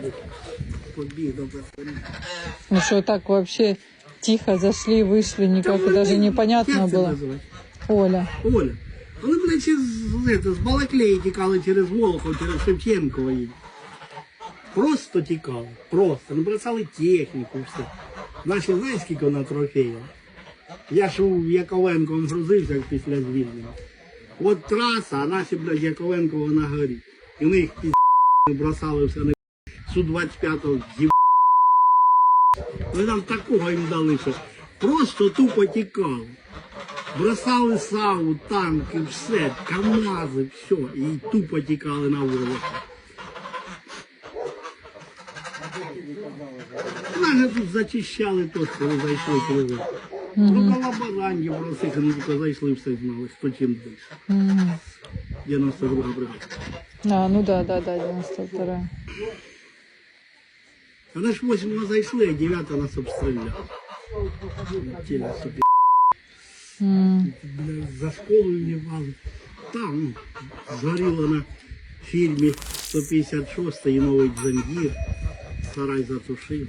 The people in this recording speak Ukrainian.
до. Ну что, так вообще тихо зашли, вышли, никак Та даже непонятно як це было. називається? Оля. Оля. Вони, блядь, з, з, Балаклеї тікали через Волохов, через Шевченкова. їм. Просто тікали. Просто. Не бросали техніку, все. Наші знаєш, скільки вона трофеїв? Я ж у Яковенком грузився після звільнення. От траса, а наші, блядь, Яковенкова на горі. І в них пі... бросали все на Су-25 з'їв. Ми там такого їм дали, що просто тупо тікали. Бросали саву, танки, все, КАМАЗи, все, і тупо тікали на вулицю. Нас тут зачищали теж, коли зайшли круги. Ну, колаборанді, бросихи, тільки зайшли, все знали, хто чим десь. Мгм. 92 бригада. А, ну да, да, да, 92 Вони ж восьмого зайшли, а дев'ята нас. Тіля собі. М. За школою в'їбали. Там ну, згоріло на фільмі 156 і новий Джангір. Сарай затушив.